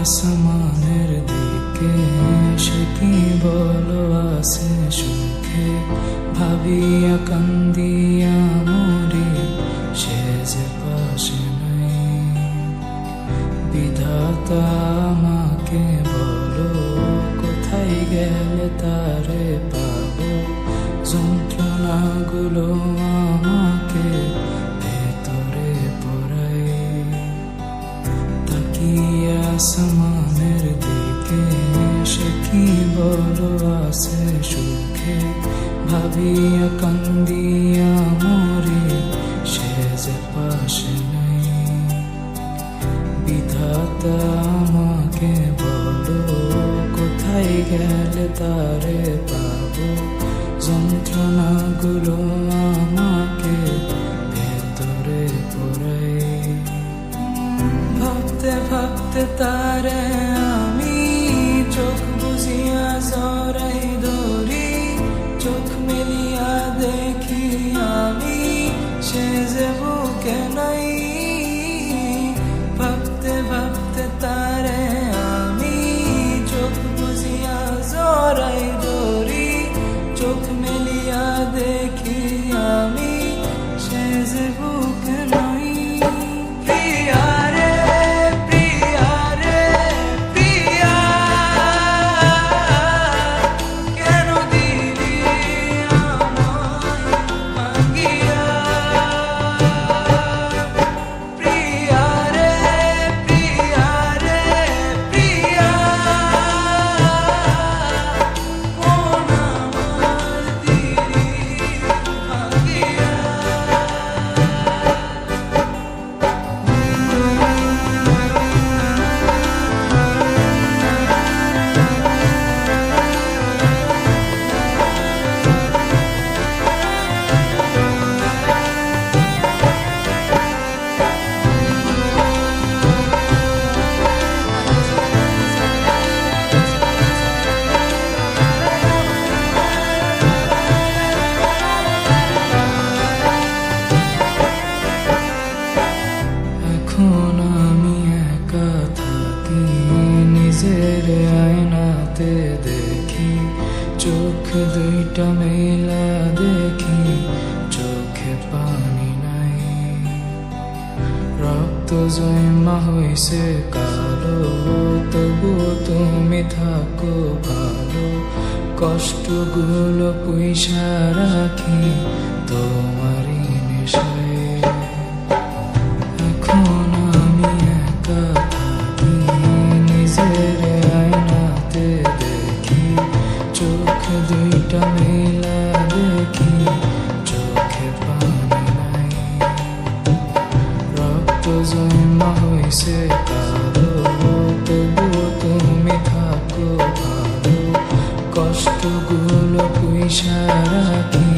আসমানের দিকে সে কি বলো আছে সুখে। ভাবিয়া কান্দিয়া মরি সে যে পাশে নাই। বিধাতা আমাকে বলো, কোথায় গেলে তারে পাবো? যন্ত্রণাগুলো আসমানের দিকে সে কি বড় আছে সুখে? ভাবিয়া কান্দিয়া মরি সে যে পাশে নেই। বিধাতা আমাকে বলো, কোথায় গেলে তারে পাবো? যন্ত্রণাগুলো মেলা দেখি চোখে পানি নাই। রক্ত জয়মা হয়েছে কালো তবু তুমি থাকো ভালো। কষ্টগুলো পয়সা রাখি তোমারই নেশায়। কষ্টগুলো পয়সা রাখি?